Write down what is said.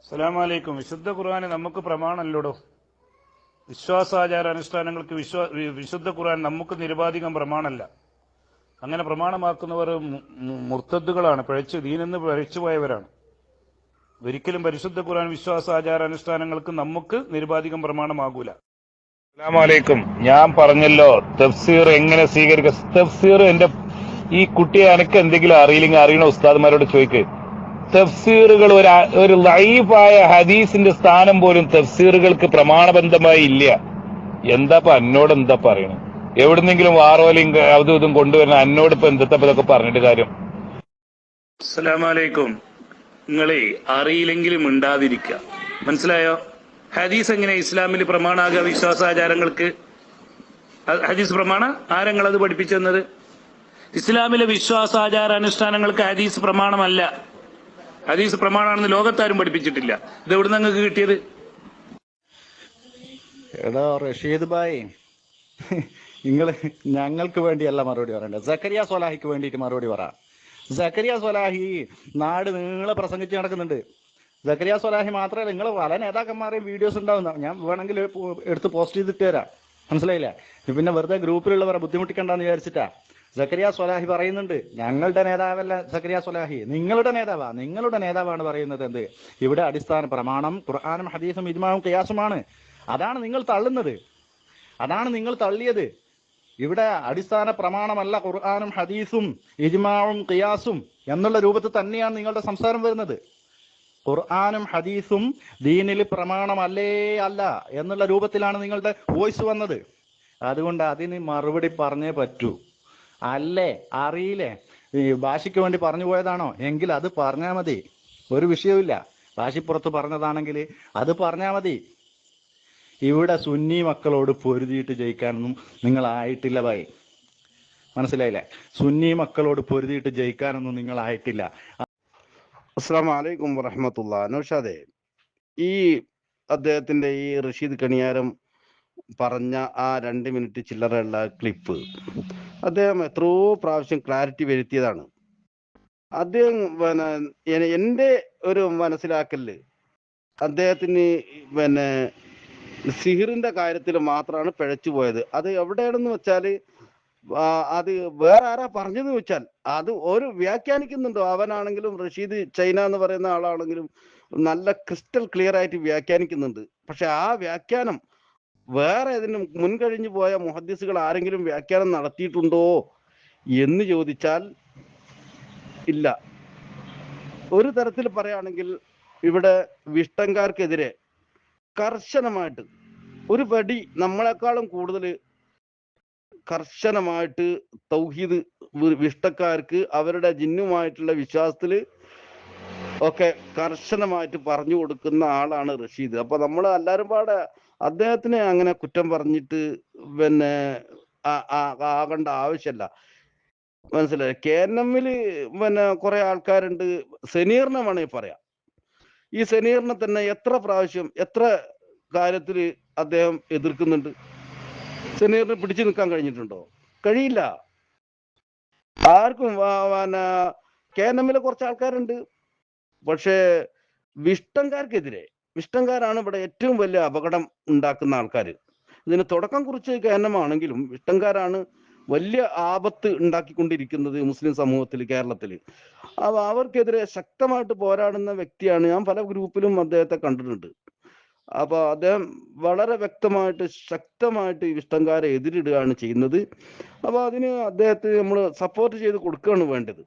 അസ്സലാമലൈക്കും. വിശുദ്ധ ഖുർആാന് നമുക്ക് പ്രമാണമല്ലോടോ? വിശ്വാസാചാര അനുഷ്ഠാനങ്ങൾക്ക് വിശ്വാ വിശുദ്ധ ഖുർആൻ നമുക്ക് നിരുപാധികം പ്രമാണമല്ല. അങ്ങനെ പ്രമാണമാക്കുന്നവർ മുർത്തദ്ദുകളാണ് പിഴച്ചു ദീനെന്ന് പിഴച്ചുപോയവരാണ് ഒരിക്കലും പരിശുദ്ധ ഖുർആൻ വിശ്വാസാചാര അനുഷ്ഠാനങ്ങൾക്ക് നമുക്ക് നിരുപാധികം പ്രമാണമാകൂല. അസ്സാമലൈക്കും ഞാൻ പറഞ്ഞല്ലോ തഫ്സീർ എങ്ങനെ സ്വീകരിക്കും തഫ്സീർ എന്റെ ഈ കുട്ടിയെ എനിക്ക് എന്തെങ്കിലും അറിയില്ലെങ്കിൽ അറിയണ ഉസ്താദ്മാരോട് ചോദിക്ക്. തഫ്സീറുകൾ ഒരു ഒരു ലൈഫായ ഹദീസിന്റെ സ്ഥാനം പോലും തഫ്സീറുകൾക്ക് പ്രമാണബന്ധമായി ഇല്ല. എന്താപ്പ എന്നോട് എന്താ പറയണേ? എവിടുന്നെങ്കിലും വാറോലയും അതും ഇതും കൊണ്ടുവരുന്ന എന്നോട് ഇപ്പൊ എന്താ ഇതൊക്കെ പറഞ്ഞിട്ട് കാര്യം? അസ്സലാമലൈക്കും. നിങ്ങളെ അറിയില്ലെങ്കിലും ഉണ്ടാതിരിക്ക മനസ്സിലായോ? ഹദീസ് എങ്ങനെ ഇസ്ലാമിൽ പ്രമാണാക വിശ്വാസാചാരങ്ങൾക്ക്? ഹദീസ് പ്രമാണ? ആരങ്ങൾ അത് പഠിപ്പിച്ചെന്നത്? ഇസ്ലാമിലെ വിശ്വാസാചാര അനുഷ്ഠാനങ്ങൾക്ക് ഹദീസ് പ്രമാണമല്ല. ഹദീസ് പ്രമാണമാണെന്ന് ലോകത്താരും പഠിപ്പിച്ചിട്ടില്ല. ഇത് എവിടെ നിങ്ങൾക്ക് കിട്ടിയത്? എടാ റഷീദ് ഭായ്. നിങ്ങൾ ഞങ്ങൾക്ക് വേണ്ടിയല്ല മറുപടി പറയണ്ടത്. സക്കരിയ സോലാഹിക്ക് വേണ്ടിയിട്ട് മറുപടി പറ. സക്കരിയ സോലാഹി നാട് നിങ്ങളെ പ്രസംഗിച്ച് നടക്കുന്നുണ്ട്. സക്കരിയ സോലാഹി മാത്രമല്ല നിങ്ങൾ പല നേതാക്കന്മാരെയും വീഡിയോസ് ഉണ്ടാവുന്ന ഞാൻ വേണമെങ്കിൽ എടുത്ത് പോസ്റ്റ് ചെയ്തിട്ട് തരാം. മനസ്സിലായില്ല? പിന്നെ വെറുതെ ഗ്രൂപ്പിലുള്ളവരെ ബുദ്ധിമുട്ടിക്കണ്ടെന്ന് വിചാരിച്ചിട്ടാ. സക്കരിയ സ്വലാഹി പറയുന്നുണ്ട്. ഞങ്ങളുടെ നേതാവല്ല സക്കരിയ സ്വലാഹി. നിങ്ങളുടെ നേതാവാ. നിങ്ങളുടെ നേതാവാണ് പറയുന്നത് എന്ത്? ഇവിടെ അടിസ്ഥാന പ്രമാണം ഖുർആാനും ഹദീസും ഇജ്മാവും കയാസുമാണ് അതാണ് നിങ്ങൾ തള്ളുന്നത്. അതാണ് നിങ്ങൾ തള്ളിയത്. ഇവിടെ അടിസ്ഥാന പ്രമാണമല്ല ഖുർആാനും ഹദീസും ഇജ്മാവും ഖിയാസും എന്നുള്ള രൂപത്തിൽ തന്നെയാണ് നിങ്ങളുടെ സംസാരം വരുന്നത്. ഖുർആാനും ഹദീസും ദീനിൽ പ്രമാണമല്ലേ അല്ല എന്നുള്ള രൂപത്തിലാണ് നിങ്ങളുടെ വോയിസ് വന്നത്. അതുകൊണ്ട് അതിന് മറുപടി പറഞ്ഞേ പറ്റൂ. അല്ലേ? അറിയില്ലേ? ഈ ഭാഷയ്ക്ക് വേണ്ടി പറഞ്ഞു പോയതാണോ? എങ്കിൽ അത് പറഞ്ഞാൽ മതി. ഒരു വിഷയവുമില്ല. ഭാഷപ്പുറത്ത് പറഞ്ഞതാണെങ്കിൽ അത് പറഞ്ഞാൽ മതി. ഇവിടെ സുന്നി മക്കളോട് പൊരുതിയിട്ട് ജയിക്കാനൊന്നും നിങ്ങളായിട്ടില്ല ഭായി മനസ്സിലായില്ലേ? സുന്നി മക്കളോട് പൊരുതിയിട്ട് ജയിക്കാനൊന്നും നിങ്ങളായിട്ടില്ല. അസ്സാം വലൈക്കും വറഹമത്തുള്ള നൗഷാദെ ഈ അദ്ദേഹത്തിന്റെ ഈ റഷീദ് കണിയാരം പറഞ്ഞ ആ രണ്ട് മിനിറ്റ് ചില്ലറയുള്ള ക്ലിപ്പ്. അദ്ദേഹം എത്രയോ പ്രാവശ്യം ക്ലാരിറ്റി വരുത്തിയതാണ്. അദ്ദേഹം പിന്നെ എന്റെ ഒരു മനസ്സിലാക്കൽ അദ്ദേഹത്തിന് പിന്നെ സിഹിറിന്റെ കാര്യത്തിൽ മാത്രമാണ് പിഴച്ചു പോയത്. അത് എവിടെയാണെന്ന് വെച്ചാൽ അത് വേറെ ആരാ പറഞ്ഞതെന്ന് വെച്ചാൽ അത് ഒരു വ്യാഖ്യാനിക്കുന്നുണ്ടോ? അവനാണെങ്കിലും റഷീദ് ചൈന എന്ന് പറയുന്ന ആളാണെങ്കിലും നല്ല ക്രിസ്റ്റൽ ക്ലിയർ ആയിട്ട് വ്യാഖ്യാനിക്കുന്നുണ്ട്. പക്ഷെ ആ വ്യാഖ്യാനം വേറെ ഇതിന് മുൻകഴിഞ്ഞു പോയ മുഹദ്ദിസുകൾ ആരെങ്കിലും വ്യാഖ്യാനം നടത്തിയിട്ടുണ്ടോ എന്ന് ചോദിച്ചാൽ ഇല്ല. ഒരു തരത്തിൽ പറയുകയാണെങ്കിൽ ഇവിടെ വിഷ്ടങ്കാർക്കെതിരെ കർശനമായിട്ട് ഒരു പടി നമ്മളെക്കാളും കൂടുതൽ കർശനമായിട്ട് തൗഹീദ് വിഷ്ടക്കാർക്ക് അവരുടെ ജിന്നുമായിട്ടുള്ള വിശ്വാസത്തിൽ ഒക്കെ കർശനമായിട്ട് പറഞ്ഞു കൊടുക്കുന്ന ആളാണ് റഷീദ്. അപ്പൊ നമ്മൾ എല്ലാവരും പാടെ അദ്ദേഹത്തിനെ അങ്ങനെ കുറ്റം പറഞ്ഞിട്ട് പിന്നെ ആകേണ്ട ആവശ്യമല്ല മനസ്സിലായി? കെ എൻ എമ്മിൽ പിന്നെ കുറെ ആൾക്കാരുണ്ട്. സെനീറിനെ വേണമെങ്കിൽ പറയാം. ഈ സെനീറിനെ തന്നെ എത്ര പ്രാവശ്യം എത്ര കാര്യത്തിൽ അദ്ദേഹം എതിർക്കുന്നുണ്ട്? സെനീറിനെ പിടിച്ചു നിൽക്കാൻ കഴിഞ്ഞിട്ടുണ്ടോ? കഴിയില്ല. ആർക്കും കെ എൻ എമ്മിലെ കുറച്ച് ആൾക്കാരുണ്ട്. പക്ഷേ വിഷ്ടംകാർക്കെതിരെ വിഷ്ടംകാരാണ് ഇവിടെ ഏറ്റവും വലിയ അപകടം ഉണ്ടാക്കുന്ന ആൾക്കാർ ഇതിന് തുടക്കം കുറിച്ച് കാരണമാണെങ്കിലും വിഷ്ടംകാരാണ് വലിയ ആപത്ത് ഉണ്ടാക്കിക്കൊണ്ടിരിക്കുന്നത് മുസ്ലിം സമൂഹത്തിൽ കേരളത്തിൽ അപ്പൊ അവർക്കെതിരെ ശക്തമായിട്ട് പോരാടുന്ന വ്യക്തിയാണ് ഞാൻ പല ഗ്രൂപ്പിലും അദ്ദേഹത്തെ കണ്ടിട്ടുണ്ട്. അപ്പൊ അദ്ദേഹം വളരെ വ്യക്തമായിട്ട് ശക്തമായിട്ട് ഈ വിഷ്ടംകാരെ എതിരിടുകയാണ് ചെയ്യുന്നത്. അപ്പൊ അതിന് അദ്ദേഹത്തെ നമ്മൾ സപ്പോർട്ട് ചെയ്ത് കൊടുക്കുകയാണ് വേണ്ടത്.